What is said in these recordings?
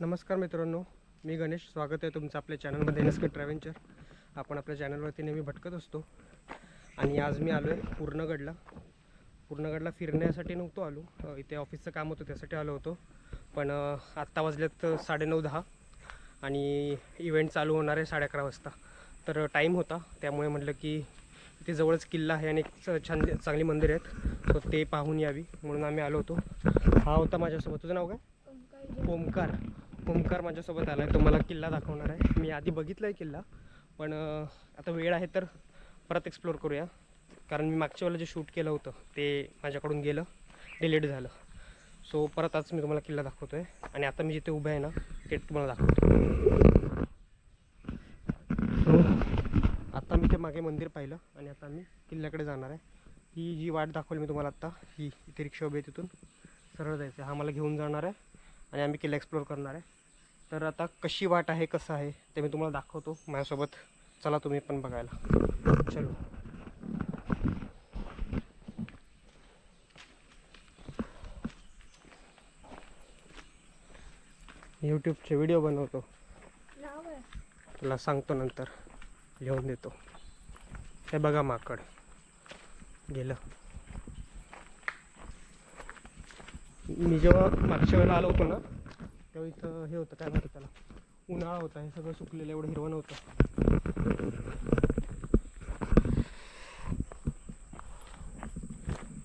नमस्कार मित्रांनो मी गणेश. स्वागत आहे तुमचं आपल्या चॅनलमध्ये एन एस के ट्रॅव्हेंचर आपण आपल्या चॅनलवरती नेहमी भटकत असतो. आणि आज मी आलो आहे पूर्णगडला. पूर्णगडला फिरण्यासाठी नव्हतो आलो. इथे ऑफिसचं काम होतं त्यासाठी आलो होतो. पण आत्ता वाजलेत साडेनऊ दहा. आणि इव्हेंट चालू होणार आहे साडे अकरा वाजता. तर टाईम होता. त्यामुळे म्हटलं की इथे जवळच किल्ला आहे आणि छान चांगली मंदिर आहेत. तर ते पाहून यावी. म्हणून आम्ही आलो होतो. हा होता माझ्यासोबत. तुझं नाव काय? ओमकार ओमकार माझ्यासोबत आला आहे तो मला किल्ला दाखवणार आहे. मी आधी बघितला आहे किल्ला पण आता वेळ आहे तर परत एक्सप्लोर करूया. कारण मी मागच्या वेळेला जे शूट केलं होतं ते माझ्याकडून गेलं डिलीट झालं. सो परत आज मी तुम्हाला किल्ला दाखवतो आहे आणि आता मी जिथे उभं आहे ना ते तुम्हाला दाखवतो सो आता मी ते मागे मंदिर पाहिलं आणि आता मी किल्ल्याकडे जाणार आहे. ही जी वाट दाखवली मी तुम्हाला आत्ता ही इथे रिक्षा उभी आहे तिथून. सरळ जायचं आहे हा मला घेऊन जाणार आहे आणि आम्ही किल्ला एक्सप्लोर करणार आहे. तर आता कशी वाट आहे कसं आहे ते मी तुम्हाला दाखवतो. माझ्यासोबत चला तुम्ही पण बघायला. चलो. यूट्यूबचे व्हिडिओ बनवतो. तुला सांगतो नंतर. लिहून देतो. हे बघा माकड. गेलं. मी जेव्हा मागच्या वेळेला आलो होतो ना तेव्हा इथं हे होतं काय म्हणतात त्याला? उन्हाळा होता हे सगळं सुकलेलं एवढं हिरवं नव्हतं.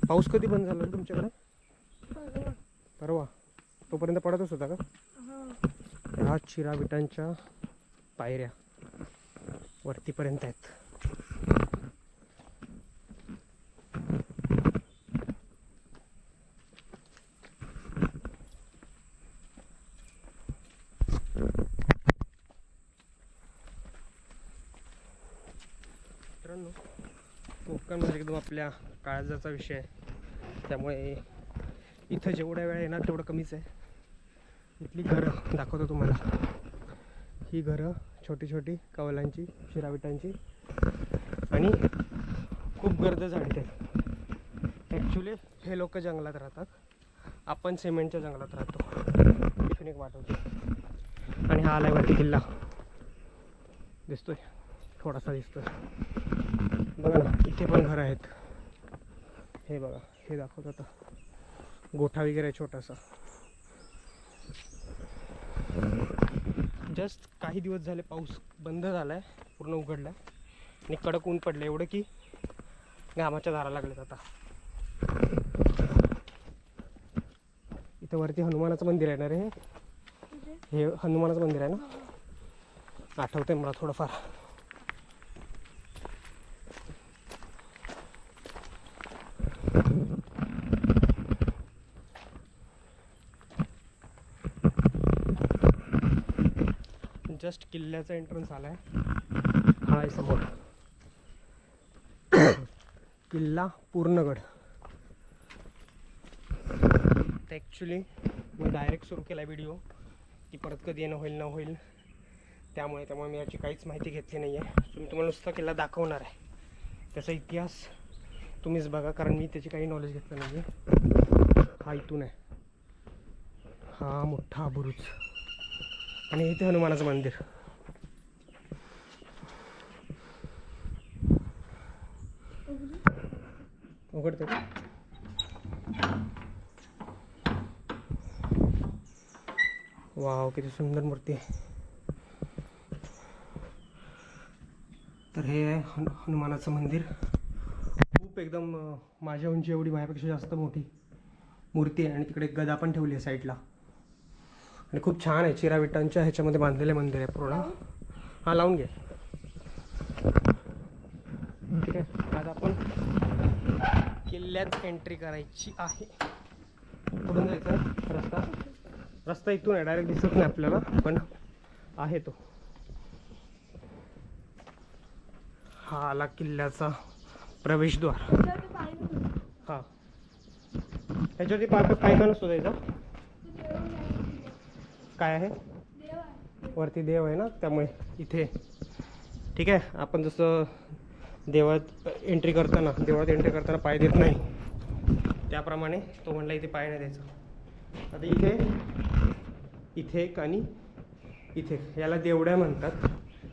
पाऊस कधी बंद झाला तुमच्याकडे? परवा. तोपर्यंत पडतच होता का? ह्या चिरा विटांच्या पायऱ्या वरतीपर्यंत आहेत. मित्रांनो कोकण म्हणजे एकदम आपल्या काळजाचा विषय आहे. त्यामुळे इथं जेवढ्या वेळा येणार तेवढं कमीच आहे. इथली घरं दाखवतो तुम्हाला. ही घरं छोटी छोटी कवलांची शिराविटांची. आणि खूप गर्द झाडीत ॲक्च्युली हे लोक जंगलात राहतात. आपण सिमेंटच्या जंगलात राहतो. टिफिन एक वाटवतो आणि हा आलाय वरती किल्ला. दिसतोय? थोडासा दिसतोय. बघा ना इथे पण घर आहेत. हे बघा हे दाखवत आता. गोठा वगैरे आहे छोटासा. जस्ट काही दिवस झाले पाऊस बंद झाला आहे पूर्ण उघडला आणि कडक ऊन पडलं एवढं की घामाच्या दारा लागल्यात आता. इथं वरती हनुमानाचं मंदिर आहे ना रे? हे हनुमानाचं मंदिर आहे ना? आठवतंय मला थोडंफार. जस्ट किल्ल्याचा एंट्रन्स आला आहे हा आहे समोर. किल्ला पूर्णगड. ॲक्च्युली मी डायरेक्ट सुरू केला व्हिडिओ की परत कधी येणं होईल न होईल. त्यामुळे त्यामुळे मी याची काहीच माहिती घेतली नाही आहे सो मी तुम्हाला नुसता किल्ला दाखवणार आहे. त्याचा इतिहास तुम्हीच बघा कारण मी त्याची काही नॉलेज घेतलं नाही आहे हा इथून आहे. हा मोठा बुरुज. आणि इथे हनुमानाचं मंदिर. उघडते वाव किती सुंदर मूर्ती आहे. तर हे आहे हनु हनुमानाचं मंदिर. खूप एकदम माझ्या उंची एवढी माझ्यापेक्षा जास्त मोठी मूर्ती आहे. आणि तिकडे गदा पण ठेवली आहे साईडला. आणि खूप छान आहे चिराविटांच्या ह्याच्यामध्ये बांधलेले मंदिर आहे पूर्ण. हा लावून घे. ठीक आहे आज आपण किल्ल्यात एंट्री करायची आहे. कुठून जायचं रस्ता. रस्ता इथून आहे डायरेक्ट दिसत नाही आपल्याला पण आहे तो. हा आला किल्ल्याचा प्रवेशद्वार. हा. त्याच्यावरती पाय काय का नसतो त्याचा काय आहे? वरती देव आहे ना त्यामुळे इथे. ठीक आहे आपण जसं देवात एंट्री करताना देवळात एंट्री करताना पाय देत नाही त्याप्रमाणे तो म्हणला इथे पाय नाही द्यायचा. आता इथे इथे एक आणि इथे. याला देवड्या म्हणतात.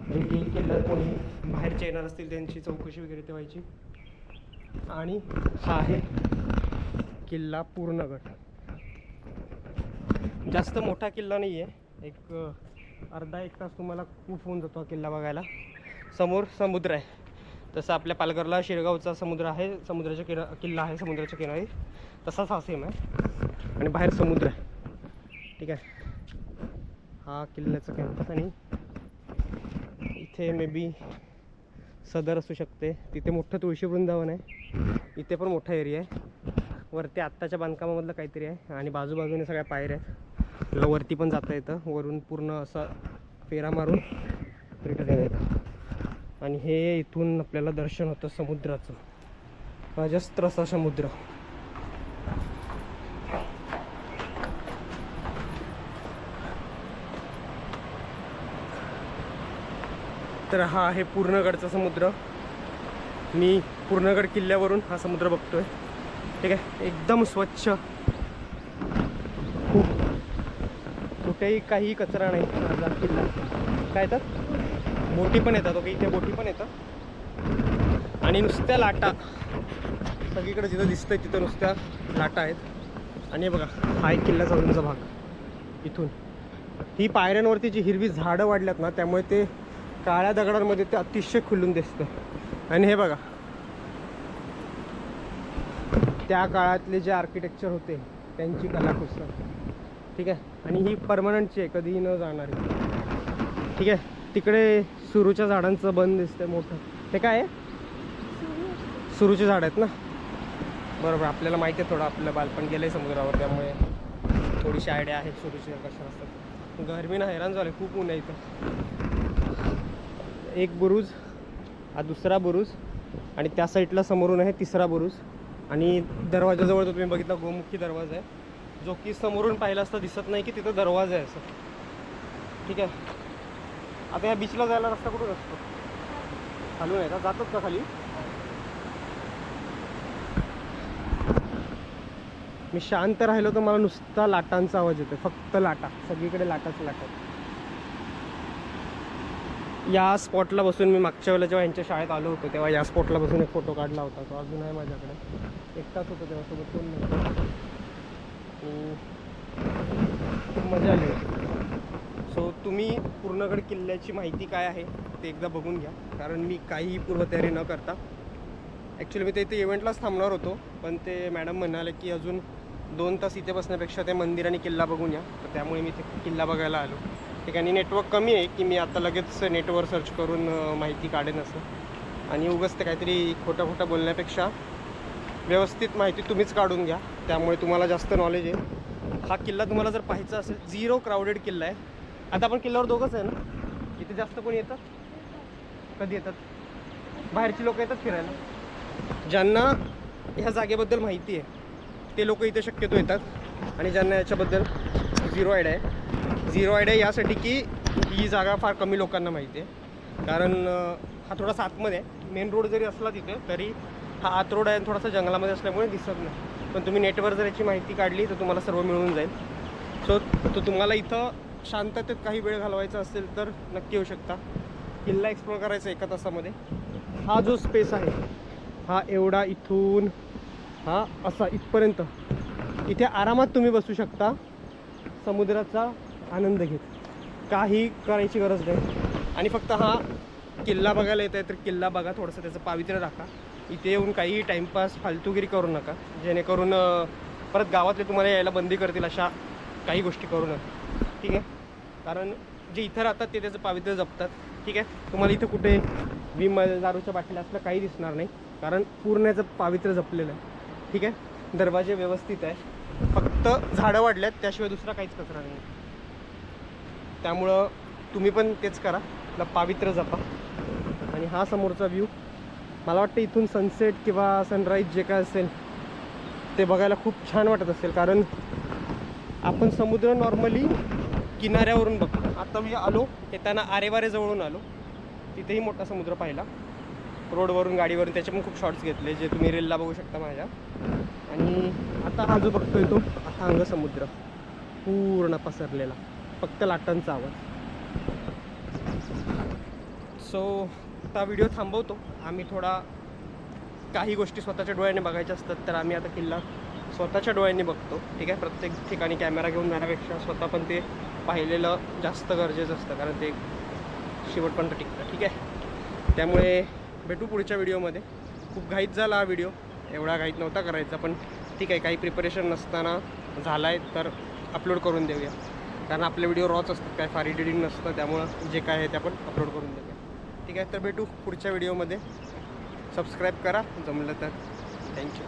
आणि हे किल्ला कोणी? बाहेरचे येणार असतील त्यांची चौकशी वगैरे ते व्हायची. आणि हा आहे किल्ला पूर्णगड जास्त मोठा किल्ला नाही आहे एक अर्धा एक तास तुम्हाला खूप होऊन जातो हा किल्ला बघायला. समोर समुद्र आहे. तसं आपल्या पालघरला शिरगावचा समुद्र आहे. समुद्राच्या किरा किल्ला आहे. समुद्राच्या किनारी. तसाच हा सेम आहे. आणि बाहेर समुद्र आहे. ठीक आहे. हा किल्ल्याचा कॅम्पस आणि इथे मे बी सदर असू शकते. तिथे मोठं तुळशी वृंदावन आहे. इथे पण मोठा एरिया आहे. वरती आत्ताच्या बांधकामामधलं काहीतरी आहे आणि बाजूबाजूने सगळ्या पायऱ्या आहेत. वरती पण जाता येतं. वरून पूर्ण असा फेरा मारून रिटर्न येतं. आणि हे इथून आपल्याला दर्शन होतं समुद्राचं. अजस्त्र असा समुद्र. तर हा आहे पूर्णगडचा समुद्र. मी पूर्णगड किल्ल्यावरून हा समुद्र बघतोय. ठीक आहे? एकदम स्वच्छ. खूप. कुठेही काही कचरा नाही माझा किल्ला. काय येतात बोटी पण येतात ओके? इथे बोटी पण येतात. आणि नुसत्या लाटा. सगळीकडे जिथं दिसतंय तिथं नुसत्या लाटा आहेत. आणि बघा हा एक किल्ला उंच भाग. इथून. ही पायऱ्यांवरती जी हिरवी झाडं वाढल्यात ना त्यामुळे ते काळ्या दगडांमध्ये ते अतिशय खुलून दिसतं. आणि हे बघा. त्या काळातले जे आर्किटेक्चर होते त्यांची कलाकुसर. ठीक आहे? आणि ही परमनंटची आहे कधीही न जाणारी. ठीक आहे? तिकडे सुरूच्या झाडांचं बंद दिसतंय मोठं. ते काय आहे? सुरूचे झाड आहेत ना? बरोबर आपल्याला माहिती आहे थोडं आपलं बालपण गेलं आहे समुद्रावर त्यामुळे थोडीशी आयडिया आहे सुरूची कशा असतात. गरमीनं हैराण झाले खूप ऊन आहे इथं. एक बुरुज हा दुसरा बुरुज आणि त्या साईडला समोरून आहे तिसरा बुरुज. आणि दरवाजाजवळ तुम्ही बघितला गोमुखी दरवाजा आहे. जो की समोरून पाहिला असता दिसत नाही की तिथं दरवाजा आहे असं. ठीक आहे? आता या बीचला जायला रस्ता कुठून असतो? खालून आहे का? जातात का खाली? मी शांत राहिलो तर मला नुसता लाटांचा आवाज येतो फक्त लाटा. सगळीकडे लाटाच लाटा या स्पॉटला बसून मी मागच्या वेळेला जेव्हा यांच्या शाळेत आलो होतो तेव्हा या स्पॉटला बसून एक फोटो काढला होता. तो अजून आहे माझ्याकडे. एकटाच होतो तेव्हा सोबत कोण नव्हतं. खूप मजा आली सो तुम्ही पूर्णगड किल्ल्याची माहिती काय आहे ते एकदा बघून घ्या. कारण मी काहीही पूर्वतयारी न करता ॲक्च्युली मी ते इथे इव्हेंटलाच थांबणार होतो. पण ते मॅडम म्हणाले की अजून दोन तास इथे बसण्यापेक्षा ते मंदिर आणि किल्ला बघून या. तर त्यामुळे मी ते किल्ला बघायला आलो. ठिकाणी नेटवर्क कमी आहे की मी आता लगेच नेटवर सर्च करून माहिती काढेन असं. आणि उगाच ते काहीतरी खोटं खोटं बोलण्यापेक्षा व्यवस्थित माहिती तुम्हीच काढून घ्या. त्यामुळे तुम्हाला जास्त नॉलेज आहे. हा किल्ला तुम्हाला जर पाहायचा असेल झिरो क्राऊडेड किल्ला आहे. आता आपण किल्ल्यावर दोघंच आहे ना? इथे जास्त कोणी येतात? कधी येतात? बाहेरची लोक येतात फिरायला. ज्यांना ह्या जागेबद्दल माहिती आहे ते लोक इथे शक्यतो येतात. आणि ज्यांना याच्याबद्दल झिरो आयडिया आहे. झिरो आयडिया यासाठी की ही जागा फार कमी लोकांना माहिती आहे. कारण हा थोडासा आतमध्ये आहे. मेन रोड जरी असला तिथे तरी हा आत रोड आहे आणि थोडासा जंगलामध्ये असल्यामुळे दिसत नाही. पण तुम्ही नेटवर जर याची माहिती काढली तर तुम्हाला सर्व मिळून जाईल. सो तो तुम्हाला इथं शांततेत काही वेळ घालवायचा असेल तर नक्की येऊ शकता. किल्ला एक्सप्लोर करायचा एका तासामध्ये. हा जो स्पेस आहे हा एवढा इथून हा असा इथपर्यंत. इथे आरामात तुम्ही बसू शकता. समुद्राचा आनंद घेत. काही करायची गरज नाही. आणि फक्त हा किल्ला बघायला येत आहे तर किल्ला बघा थोडंसं त्याचं पावित्र्य राखा. इथे येऊन काही टाईमपास फालतूगिरी करू नका. जेणेकरून परत गावातले तुम्हाला यायला बंदी करतील अशा काही गोष्टी करू नका. ठीक आहे? कारण जे इथं राहतात ते त्याचं पावित्र्य जपतात. ठीक आहे? तुम्हाला इथं कुठे विमल दारूच्या बाटल्या असलं काही दिसणार नाही. कारण पूर्ण याचं पावित्र्य जपलेलं आहे. ठीक आहे? दरवाजे व्यवस्थित आहे. फक्त झाडं वाढल्यात त्याशिवाय दुसरा काहीच कचरा नाही. त्यामुळं तुम्ही पण तेच करा. आपला पावित्र्य जपा. आणि हा समोरचा व्ह्यू मला वाटतं इथून सनसेट किंवा सनराईज जे काय असेल ते बघायला खूप छान वाटत असेल. कारण आपण समुद्र नॉर्मली किनाऱ्यावरून बघतो. आता मी आलो येताना आरेवारे जवळून आलो. तिथेही मोठा समुद्र पाहिला. रोडवरून गाडीवरून त्याचे पण खूप शॉर्ट्स घेतले जे तुम्ही रीलला बघू शकता माझ्या. आणि आता हा जो बघतोय तो हा अंग समुद्र. पूर्ण पसरलेला. फक्त लाटांचा आवाज. सो आता व्हिडिओ थांबवतो. आम्ही थोडा काही गोष्टी स्वतःच्या डोळ्याने बघायच्या असतात तर आम्ही आता किल्ला स्वतःच्या डोळ्यांनी बघतो. ठीक आहे? प्रत्येक ठिकाणी कॅमेरा घेऊन जाण्यापेक्षा स्वतः पण ते पाहिलेलं जास्त गरजेचं असतं कारण ते शेवटपर्यंत टिकतं. ठीक आहे? त्यामुळे भेटू पुढच्या व्हिडिओमध्ये खूप घाईत झाला हा व्हिडिओ एवढा घाईत नव्हता करायचा पण ठीक आहे. काही प्रिपरेशन नसताना झाला आहे तर अपलोड करून देऊया. कारण आपले व्हिडिओ रॉच असतात काय फार एडिटिंग नसतं त्यामुळं जे काय आहे ते आपण अपलोड करून देऊया. ठीक आहे तर भेटू पुढच्या व्हिडिओमध्ये सबस्क्राईब करा जमलं तर. थँक्यू